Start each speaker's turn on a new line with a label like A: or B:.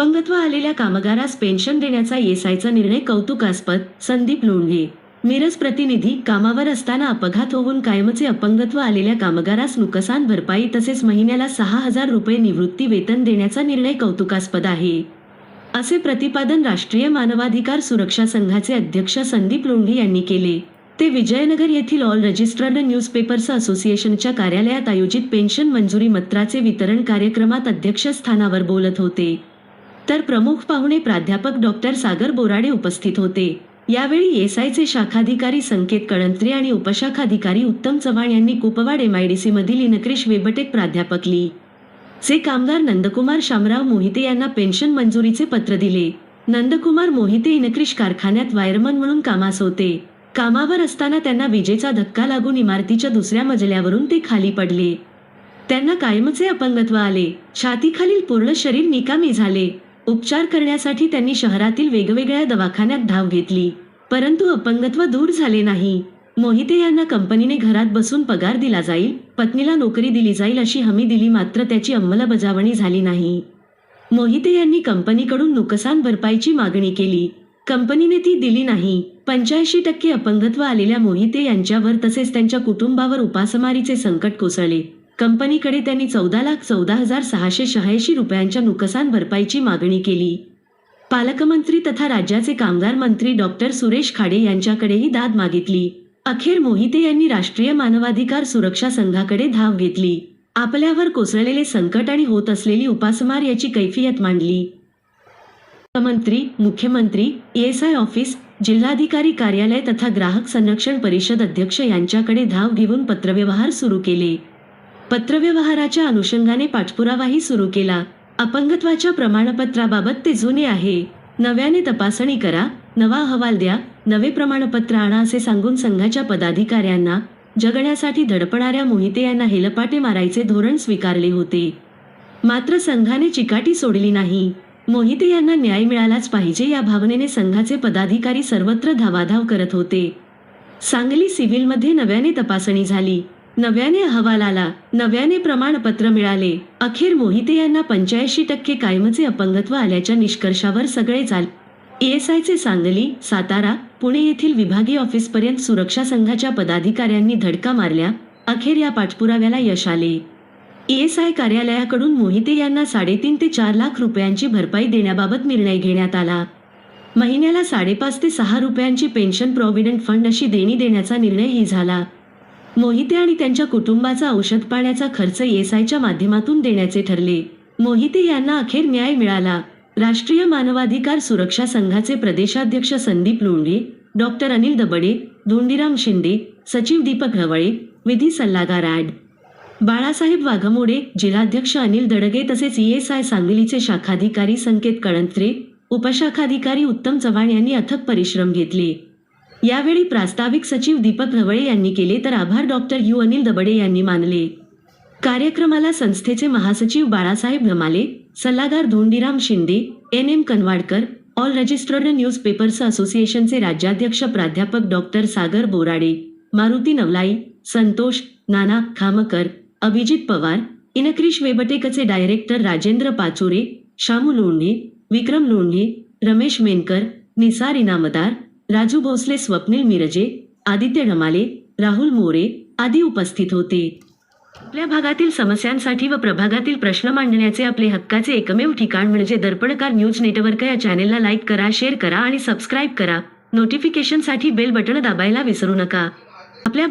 A: अपंगत्व आलेल्या कामगारास पेन्शन देण्याचा येसायचा निर्णय कौतुकास्पद संदीप लोंढे. मिरज प्रतिनिधी कामावर असताना अपघात होऊन कायमचे अपंगत्व आलेल्या कामगारास नुकसान भरपाई तसेच महिन्याला सहा हजार रुपये निवृत्ती वेतन देण्याचा निर्णय कौतुकास्पद आहे. असे प्रतिपादन राष्ट्रीय मानवाधिकार सुरक्षा संघाचे अध्यक्ष संदीप लोंढे यांनी केले. ते विजयनगर येथील ऑल रजिस्टर्ड न्यूजपेपर्स असोसिएशनच्या कार्यालयात आयोजित पेन्शन मंजुरी मत्राचे वितरण कार्यक्रमात अध्यक्षस्थानावर बोलत होते. तर प्रमुख पाहुणे प्राध्यापक डॉक्टर सागर बोराडे उपस्थित होते. यावेळी एसआयचे शाखाधिकारी संकेत कळंत्रे आणि उपशाखाधिकारी उत्तम चव्हाण यांनी कुपवाड एमआयडीसी मधील इनक्रिश वेबटेक प्राध्यापक ली. चे कामगार नंदकुमार शामराव मोहिते यांना पेन्शन मंजुरीचे पत्र दिले. नंदकुमार मोहिते इनक्रिश कारखान्यात वायरमन म्हणून कामास होते. कामावर असताना त्यांना विजेचा धक्का लागून इमारतीच्या दुसऱ्या मजल्यावरून ते खाली पडले. त्यांना कायमचे अपंगत्व आले. छातीखालील पूर्ण शरीर निकामी झाले. उपचार करण्यासाठी त्यांनी शहरातील वेगवेगळ्या दवाखान्यात धाव घेतली. परंतु अपंगत्व दूर झाले नाही. मोहिते यांना कंपनीने घरात बसून पगार दिला जाईल पत्नीला नोकरी दिली जाईल अशी हमी दिली मात्र त्याची अंमलबजावणी झाली नाही. मोहिते यांनी कंपनीकडून नुकसान भरपाईची मागणी केली. कंपनीने ती दिली नाही. पंच्याऐंशी टक्के अपंगत्व आलेल्या मोहिते यांच्यावर तसेच त्यांच्या कुटुंबावर उपासमारीचे संकट कोसळले. कंपनीकडे त्यांनी चौदा लाख चौदा हजार सहाशे शहाऐंशी रुपयांच्या नुकसान भरपाईची मागणी केली. पालकमंत्री तथा राज्याचे कामगार मंत्री डॉक्टर सुरेश खाडे यांच्याकडेही दाद मागितली. अखेर मोहिते यांनी राष्ट्रीय मानवाधिकार सुरक्षा संघाकडे धाव घेतली. आपल्यावर कोसळलेले संकट आणि होत असलेली उपासमार याची कैफियत मांडली. मंत्री मुख्यमंत्री ईएसआय ऑफिस जिल्हाधिकारी कार्यालय तथा ग्राहक संरक्षण परिषद अध्यक्ष यांच्याकडे धाव घेऊन पत्रव्यवहार सुरू केले. पत्रव्यवहाराच्या अनुषंगाने पाठपुरावाही सुरू केला. अपंगत्वाच्या प्रमाणपत्राबाबत ते जुने आहे. नव्याने तपासणी करा नवा अहवाल द्या नवे प्रमाणपत्र आणा असे सांगून संघाच्या पदाधिकाऱ्यांना जगण्यासाठी धडपणाऱ्या मोहिते यांना हेलपाटे मारायचे धोरण स्वीकारले होते. मात्र संघाने चिकाटी सोडली नाही. मोहिते यांना न्याय मिळालाच पाहिजे या भावनेने संघाचे पदाधिकारी सर्वत्र धावाधाव करत होते. सांगली सिव्हिलमध्ये नव्याने तपासणी झाली. नव्याने अहवाल आला नव्याने प्रमाणपत्र मिळाले. अखेर मोहिते यांना पंच्याऐंशी टक्के कायमचे अपंगत्व आल्याच्या निष्कर्षावर सगळे चाल. एएसआयचे सांगली सातारा पुणे येथील विभागीय ऑफिसपर्यंत सुरक्षा संघाच्या पदाधिकाऱ्यांनी धडका मारल्या. अखेर या पाठपुराव्याला यश आले. ईएसआय कार्यालयाकडून मोहिते यांना साडेतीन ते चार लाख रुपयांची भरपाई देण्याबाबत निर्णय घेण्यात आला. महिन्याला साडेपाच ते सहा रुपयांची पेन्शन प्रॉव्हिडंट फंड अशी देणी देण्याचा निर्णयही झाला. मोहिते आणि त्यांच्या कुटुंबाचा औषध पाण्याचा खर्च एसआयच्या माध्यमातून देण्याचे ठरले. मोहिते यांना अखेर न्याय मिळाला. राष्ट्रीय मानवाधिकार सुरक्षा संघाचे प्रदेशाध्यक्ष संदीप लोंढे डॉक्टर अनिल दबडे धोंडीराम शिंदे सचिव दीपक ढवळे विधी सल्लागार ॲड. बाळासाहेब वाघमोडे जिल्हाध्यक्ष अनिल दडगे तसेच ईएसआय सांगलीचे शाखाधिकारी संकेत कळंत्रे उपशाखाधिकारी उत्तम चव्हाण यांनी अथक परिश्रम घेतले. यावेळी प्रास्ताविक सचिव दीपक रवळे यांनी केले तर आभार डॉक्टर यू. अनिल दबडे यांनी मानले. कार्यक्रमाला संस्थेचे महासचिव बाळासाहेब गमाले सल्लागार Dhondiram Shinde N. M. Kanwadkar all registered news papers असोसिएशनचे राज्याध्यक्ष प्राध्यापक डॉक्टर सागर बोराडे मारुती नवलाई संतोष नाना खामकर अभिजित पवार इनक्रिश वेबटेकचे डायरेक्टर राजेंद्र पाचोरे शामू लोंढे विक्रम लोंढे रमेश मेनकर निसार इनामदार राजू भोसले स्वप्नील मिरजे आदित्य ढमाले राहुल मोरे आदी उपस्थित होते. आपल्या भागातील समस्यांसाठी व प्रभागातील प्रश्न मांडण्याचे आपले हक्काचे एकमेव ठिकाण म्हणजे दर्पणकार न्यूज नेटवर्क या चॅनेलला लाईक करा शेअर करा आणि सबस्क्राईब करा. नोटिफिकेशनसाठी बेल बटण दाबायला विसरू नका. आपल्या